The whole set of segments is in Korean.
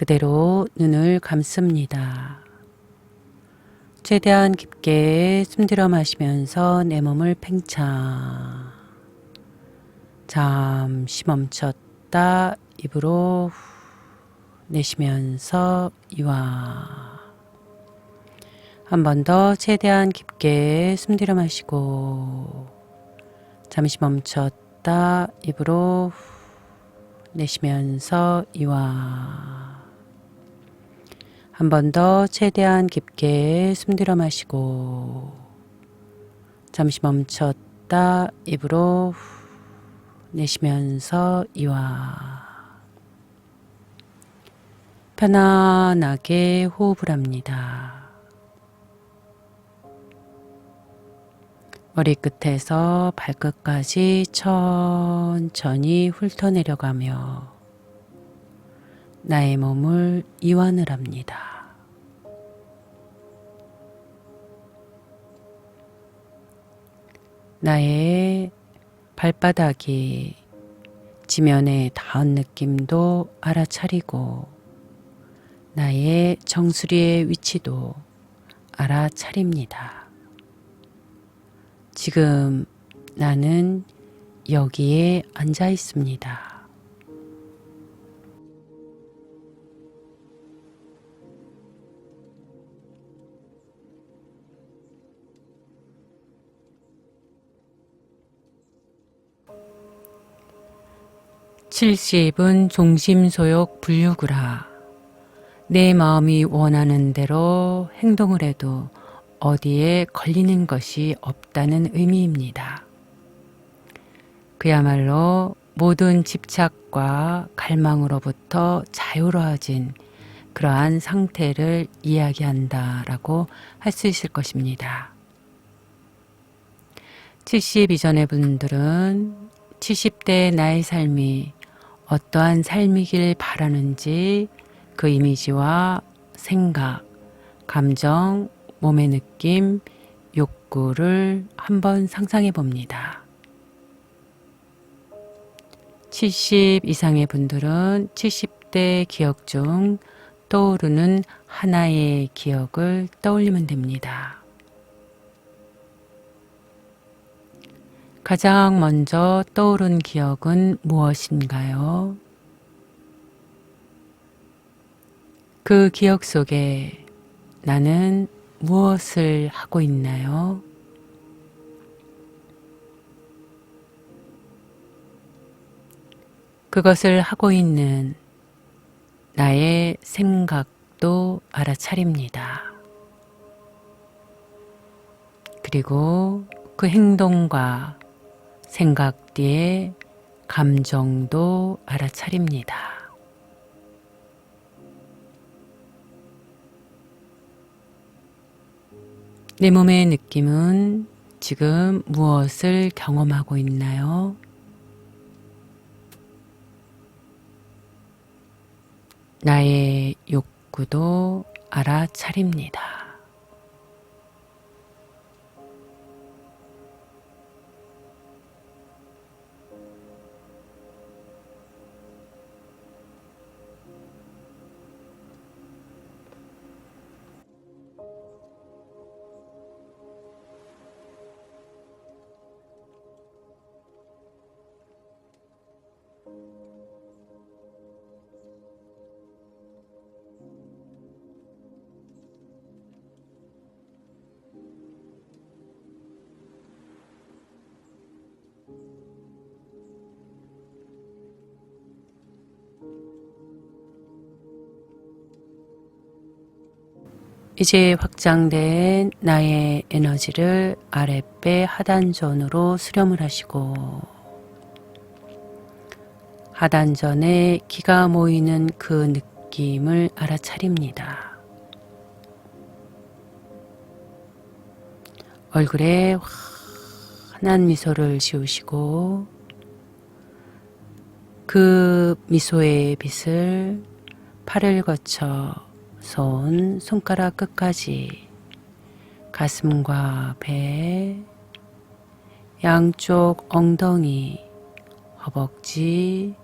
그대로 눈을 감습니다. 최대한 깊게 숨들여 마시면서 내 몸을 팽창. 잠시 멈췄다 입으로 후 내쉬면서 이완. 한번 더 최대한 깊게 숨들여 마시고 잠시 멈췄다 입으로 후 내쉬면서 이완. 한 번 더 최대한 깊게 숨 들여 마시고 잠시 멈췄다 입으로 후 내쉬면서 이완. 편안하게 호흡을 합니다. 머리끝에서 발끝까지 천천히 훑어내려가며 나의 몸을 이완을 합니다. 나의 발바닥이 지면에 닿은 느낌도 알아차리고 나의 정수리의 위치도 알아차립니다. 지금 나는 여기에 앉아 있습니다. 칠십은 종심소욕 분류구라. 내 마음이 원하는 대로 행동을 해도 어디에 걸리는 것이 없다는 의미입니다. 그야말로 모든 집착과 갈망으로부터 자유로워진 그러한 상태를 이야기한다라고 할 수 있을 것입니다. 70 이전의 분들은 70대 나의 삶이 어떠한 삶이길 바라는지 그 이미지와 생각, 감정, 몸의 느낌, 욕구를 한번 상상해 봅니다. 70 이상의 분들은 70대 기억 중 떠오르는 하나의 기억을 떠올리면 됩니다. 가장 먼저 떠오른 기억은 무엇인가요? 그 기억 속에 나는 무엇을 하고 있나요? 그것을 하고 있는 나의 생각도 알아차립니다. 그리고 그 행동과 생각 뒤에 감정도 알아차립니다. 내 몸의 느낌은 지금 무엇을 경험하고 있나요? 나의 욕구도 알아차립니다. 이제 확장된 나의 에너지를 아랫배 하단전으로 수렴을 하시고 하단전에 기가 모이는 그 느낌을 알아차립니다. 얼굴에 환한 미소를 지우시고 그 미소의 빛을 팔을 거쳐 손, 손가락 끝까지 가슴과 배, 양쪽 엉덩이, 허벅지,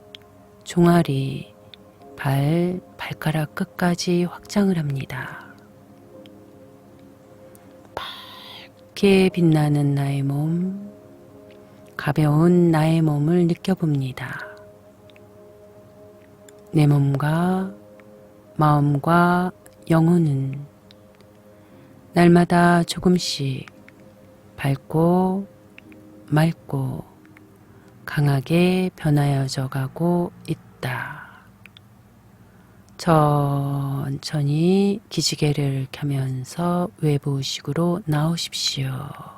종아리, 발, 발가락 끝까지 확장을 합니다. 밝게 빛나는 나의 몸, 가벼운 나의 몸을 느껴봅니다. 내 몸과 마음과 영혼은 날마다 조금씩 밝고 맑고 강하게 변하여져 가고 있다. 천천히 기지개를 켜면서 외부식으로 나오십시오.